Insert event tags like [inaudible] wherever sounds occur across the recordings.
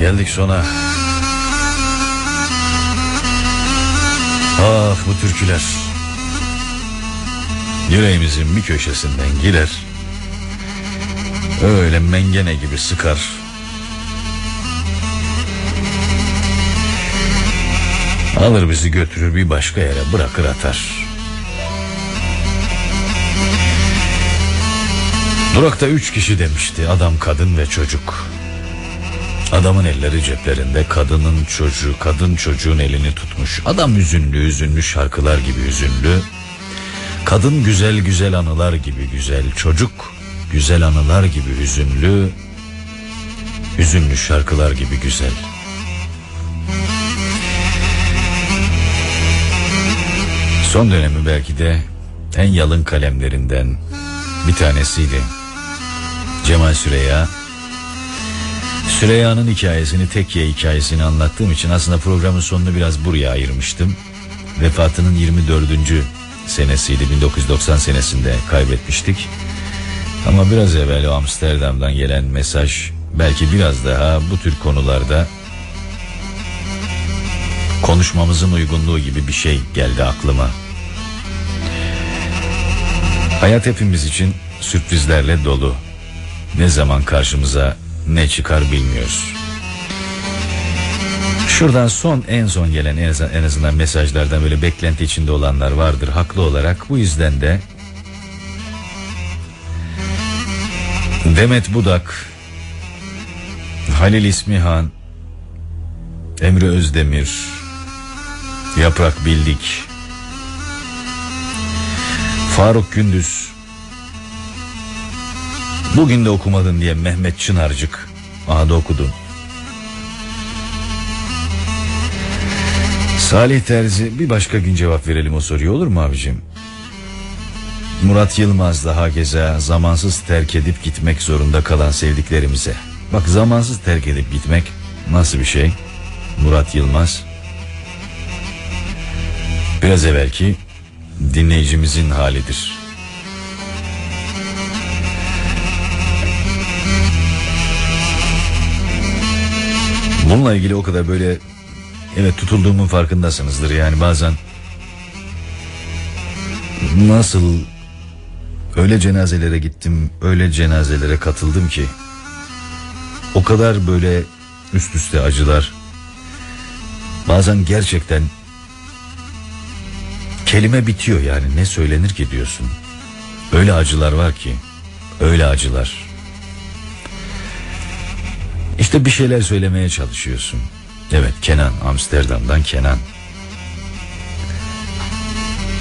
Geldik sona. Ah bu türküler. Yüreğimizin bir köşesinden girer. Öyle mengene gibi sıkar. Alır bizi götürür bir başka yere bırakır atar. Durakta üç kişi demişti adam kadın ve çocuk. Adamın elleri ceplerinde kadının çocuğu kadın çocuğun elini tutmuş. Adam hüzünlü hüzünlü şarkılar gibi hüzünlü. Kadın güzel güzel anılar gibi güzel. Çocuk güzel anılar gibi hüzünlü. Hüzünlü şarkılar gibi güzel. Son dönemi belki de en yalın kalemlerinden bir tanesiydi. Cemal Süreya. Süreyya'nın hikayesini, Tekke hikayesini anlattığım için aslında programın sonunu biraz buraya ayırmıştım. Vefatının 24. senesiydi, 1990 senesinde kaybetmiştik. Ama biraz evvel o Amsterdam'dan gelen mesaj belki biraz daha bu tür konularda konuşmamızın uygunluğu gibi bir şey geldi aklıma. Hayat hepimiz için sürprizlerle dolu. Ne zaman karşımıza ne çıkar bilmiyoruz. Şuradan son en son gelen en azından, mesajlardan böyle beklenti içinde olanlar vardır haklı olarak. Bu yüzden de Demet Budak, Halil İsmihan, Emre Özdemir, Yaprak Bildik, Faruk Gündüz, Bugün de okumadın diye Mehmet Çınarcık. Aha da okudum. Salih Terzi bir başka gün cevap verelim o soruya olur mu abicim? Murat Yılmaz daha geze zamansız terk edip gitmek zorunda kalan sevdiklerimize. Bak zamansız terk edip gitmek nasıl bir şey? Murat Yılmaz. Biraz evvelki dinleyicimizin halidir. Bununla ilgili o kadar böyle evet tutulduğumun farkındasınızdır. Yani bazen nasıl öyle cenazelere gittim öyle cenazelere katıldım ki o kadar böyle üst üste acılar bazen gerçekten kelime bitiyor yani. Ne söylenir ki diyorsun? Öyle acılar var ki öyle acılar işte bir şeyler söylemeye çalışıyorsun. Evet Kenan Amsterdam'dan Kenan.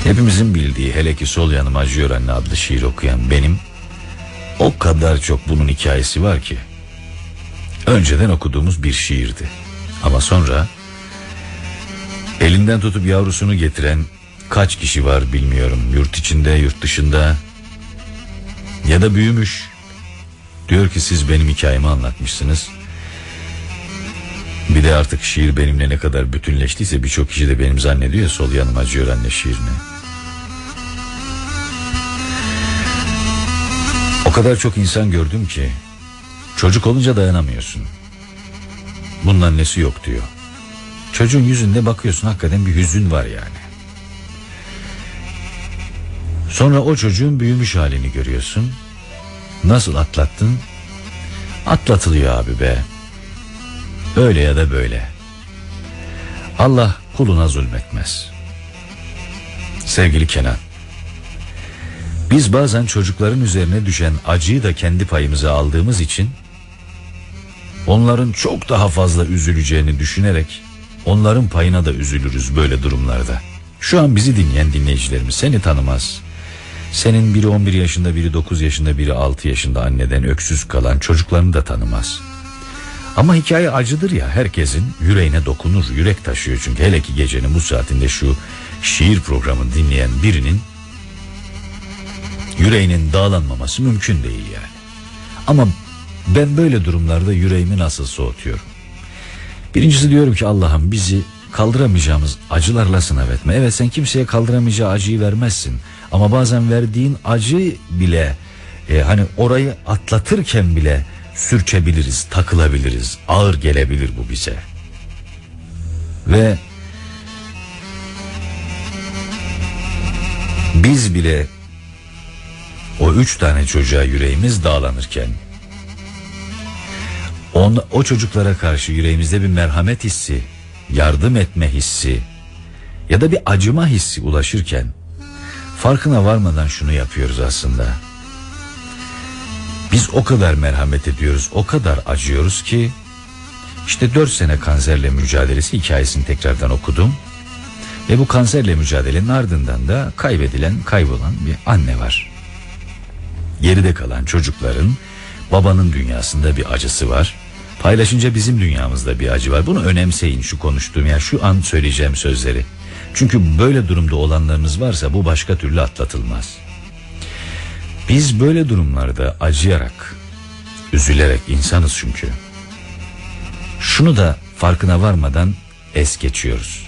Hepimizin bildiği hele ki Sol Yanım Acıyor Anne adlı şiir okuyan benim o kadar çok bunun hikayesi var ki. Önceden okuduğumuz bir şiirdi. Ama sonra elinden tutup yavrusunu getiren kaç kişi var bilmiyorum. Yurt içinde, yurt dışında ya da büyümüş. Diyor ki siz benim hikayemi anlatmışsınız. Bir de artık şiir benimle ne kadar bütünleştiyse birçok kişi de benim zannediyor sol yanım acıyor anne şiirini. O kadar çok insan gördüm ki çocuk olunca dayanamıyorsun. Bunun annesi yok diyor. Çocuğun yüzünde bakıyorsun hakikaten bir hüzün var yani. Sonra o çocuğun büyümüş halini görüyorsun. Nasıl atlattın? Atlatılıyor abi be. Öyle ya da böyle. Allah kuluna zulmetmez. Sevgili Kenan. Biz bazen çocukların üzerine düşen acıyı da kendi payımıza aldığımız için onların çok daha fazla üzüleceğini düşünerek onların payına da üzülürüz böyle durumlarda. Şu an bizi dinleyen dinleyicilerimiz seni tanımaz. Senin biri 11 yaşında, biri 9 yaşında, biri 6 yaşında anneden öksüz kalan çocuklarını da tanımaz. Ama hikaye acıdır ya herkesin yüreğine dokunur yürek taşıyor çünkü hele ki gecenin bu saatinde şu şiir programını dinleyen birinin yüreğinin dağlanmaması mümkün değil yani. Ama ben böyle durumlarda yüreğimi nasıl soğutuyorum? Birincisi diyorum ki Allah'ım bizi kaldıramayacağımız acılarla sınav etme. Evet sen kimseye kaldıramayacağı acıyı vermezsin. Ama bazen verdiğin acı bile e, hani orayı atlatırken bile sürçebiliriz, takılabiliriz, ağır gelebilir bu bize. Ve biz bile o üç tane çocuğa yüreğimiz dağlanırken on, o çocuklara karşı yüreğimizde bir merhamet hissi, yardım etme hissi ya da bir acıma hissi ulaşırken farkına varmadan şunu yapıyoruz aslında. Biz o kadar merhamet ediyoruz, o kadar acıyoruz ki işte dört sene kanserle mücadelesi hikayesini tekrardan okudum. Ve bu kanserle mücadelenin ardından da kaybedilen, kaybolan bir anne var. Geride kalan çocukların babanın dünyasında bir acısı var. Paylaşınca bizim dünyamızda bir acı var. Bunu önemseyin şu konuştuğum ya şu an söyleyeceğim sözleri. Çünkü böyle durumda olanlarınız varsa bu başka türlü atlatılmaz. Biz böyle durumlarda acıyarak, üzülerek insanız çünkü. Şunu da farkına varmadan es geçiyoruz.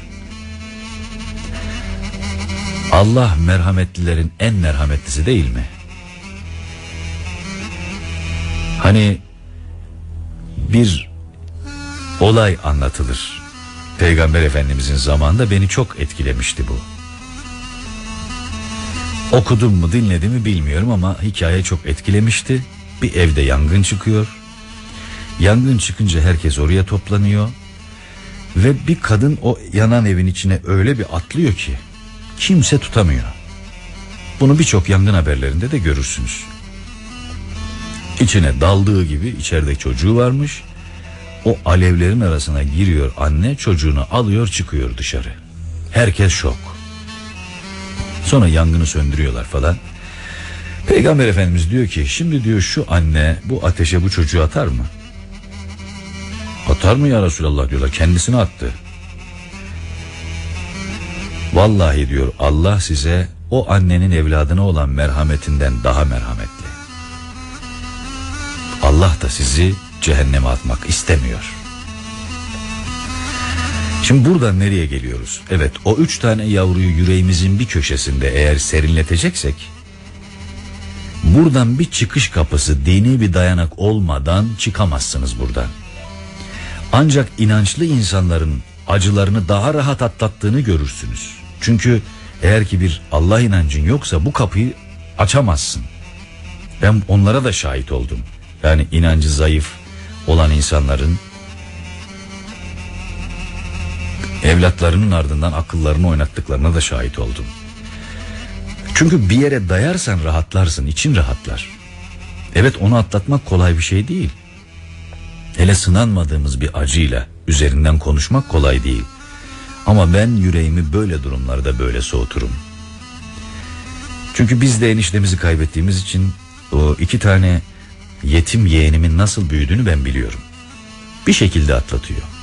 Allah merhametlilerin en merhametlisi değil mi? Hani bir olay anlatılır. Peygamber Efendimizin zamanında beni çok etkilemişti bu. Okudum mu dinledim mi bilmiyorum ama hikaye çok etkilemişti. Bir evde yangın çıkıyor. Yangın çıkınca herkes oraya toplanıyor. Ve bir kadın o yanan evin içine öyle bir atlıyor ki kimse tutamıyor. Bunu birçok yangın haberlerinde de görürsünüz. İçine daldığı gibi içeride çocuğu varmış. O alevlerin arasına giriyor anne çocuğunu alıyor çıkıyor dışarı. Herkes şok. Sonra yangını söndürüyorlar falan. Peygamber Efendimiz diyor ki şimdi diyor şu anne bu ateşe bu çocuğu atar mı? Atar mı ya Resulallah diyorlar kendisini attı. Vallahi diyor Allah size o annenin evladına olan merhametinden daha merhametli. Allah da sizi cehenneme atmak istemiyor. Şimdi buradan nereye geliyoruz? Evet o üç tane yavruyu yüreğimizin bir köşesinde eğer serinleteceksek buradan bir çıkış kapısı dini bir dayanak olmadan çıkamazsınız buradan. Ancak inançlı insanların acılarını daha rahat atlattığını görürsünüz. Çünkü eğer ki bir Allah inancın yoksa bu kapıyı açamazsın. Ben onlara da şahit oldum. Yani inancı zayıf olan insanların evlatlarının ardından akıllarını oynattıklarına da şahit oldum. Çünkü bir yere dayarsan rahatlarsın, için rahatlar. Evet onu atlatmak kolay bir şey değil. Hele sınanmadığımız bir acıyla üzerinden konuşmak kolay değil. Ama ben yüreğimi böyle durumlarda böyle soğuturum. Çünkü biz de eniştemizi kaybettiğimiz için o iki tane yetim yeğenimin nasıl büyüdüğünü ben biliyorum. Bir şekilde atlatıyor.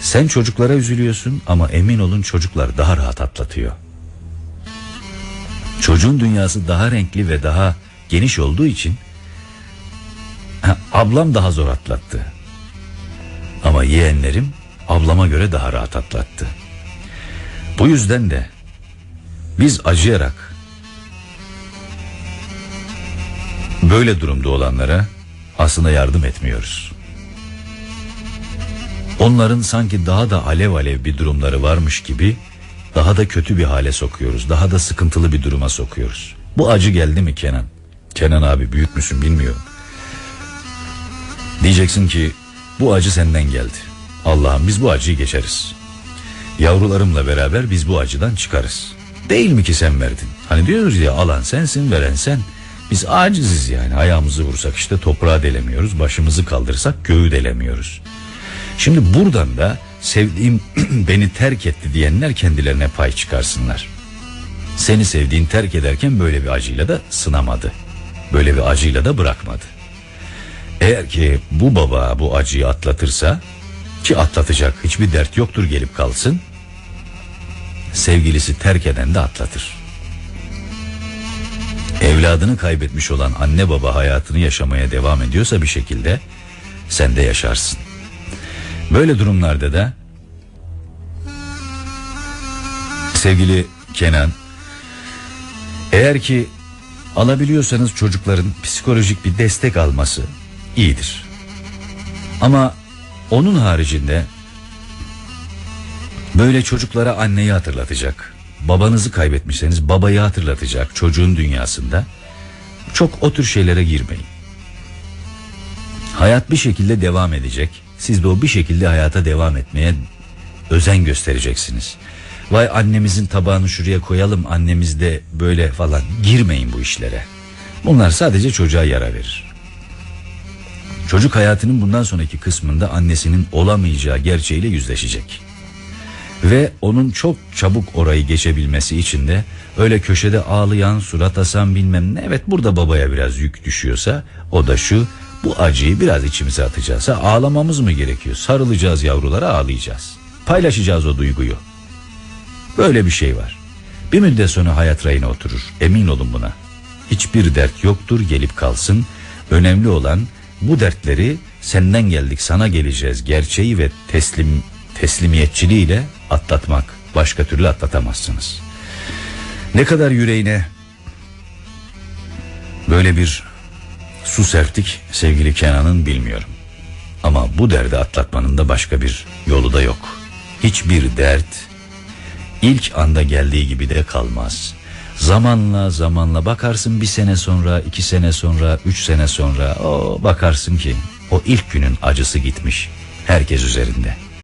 Sen çocuklara üzülüyorsun ama emin olun çocuklar daha rahat atlatıyor. Çocuğun dünyası daha renkli ve daha geniş olduğu için ablam daha zor atlattı. Ama yeğenlerim ablama göre daha rahat atlattı. Bu yüzden de biz acıyarak böyle durumda olanlara aslında yardım etmiyoruz. Onların sanki daha da alev alev bir durumları varmış gibi daha da kötü bir hale sokuyoruz. Daha da sıkıntılı bir duruma sokuyoruz. Bu acı geldi mi Kenan? Kenan abi büyük müsün bilmiyorum. Diyeceksin ki bu acı senden geldi. Allah'ım biz bu acıyı geçeriz. Yavrularımla beraber biz bu acıdan çıkarız. Değil mi ki sen verdin? Hani diyoruz ya alan sensin veren sen. Biz aciziz yani ayağımızı vursak işte toprağa delemiyoruz. Başımızı kaldırsak göğü delemiyoruz. Şimdi buradan da sevdiğim [clears throat] beni terk etti diyenler kendilerine pay çıkarsınlar. Seni sevdiğin terk ederken böyle bir acıyla da sınamadı. Böyle bir acıyla da bırakmadı. Eğer ki bu baba bu acıyı atlatırsa ki atlatacak hiçbir dert yoktur gelip kalsın. Sevgilisi terk eden de atlatır. Evladını kaybetmiş olan anne baba hayatını yaşamaya devam ediyorsa bir şekilde sen de yaşarsın. Böyle durumlarda da sevgili Kenan eğer ki alabiliyorsanız çocukların psikolojik bir destek alması iyidir. Ama onun haricinde böyle çocuklara anneyi hatırlatacak. Babanızı kaybetmişseniz babayı hatırlatacak çocuğun dünyasında. Çok o tür şeylere girmeyin. Hayat bir şekilde devam edecek. Siz de o bir şekilde hayata devam etmeye özen göstereceksiniz. Vay annemizin tabağını şuraya koyalım annemiz de böyle falan girmeyin bu işlere. Bunlar sadece çocuğa yara verir. Çocuk hayatının bundan sonraki kısmında annesinin olamayacağı gerçeğiyle yüzleşecek. Ve onun çok çabuk orayı geçebilmesi için de öyle köşede ağlayan surat asan bilmem ne evet burada babaya biraz yük düşüyorsa o da şu bu acıyı biraz içimize atacağız. Ha, ağlamamız mı gerekiyor? Sarılacağız yavrulara ağlayacağız. Paylaşacağız o duyguyu. Böyle bir şey var. Bir müddet sonra hayat rayına oturur. Emin olun buna. Hiçbir dert yoktur gelip kalsın. Önemli olan bu dertleri senden geldik sana geleceğiz gerçeği ve teslim teslimiyetçiliğiyle atlatmak. Başka türlü atlatamazsınız. Ne kadar yüreğine böyle bir su serptik sevgili Kenan'ın bilmiyorum. Ama bu derdi atlatmanın da başka bir yolu da yok. Hiçbir dert ilk anda geldiği gibi de kalmaz. Zamanla zamanla bakarsın bir sene sonra, iki sene sonra, üç sene sonra o bakarsın ki o ilk günün acısı gitmiş herkes üzerinde.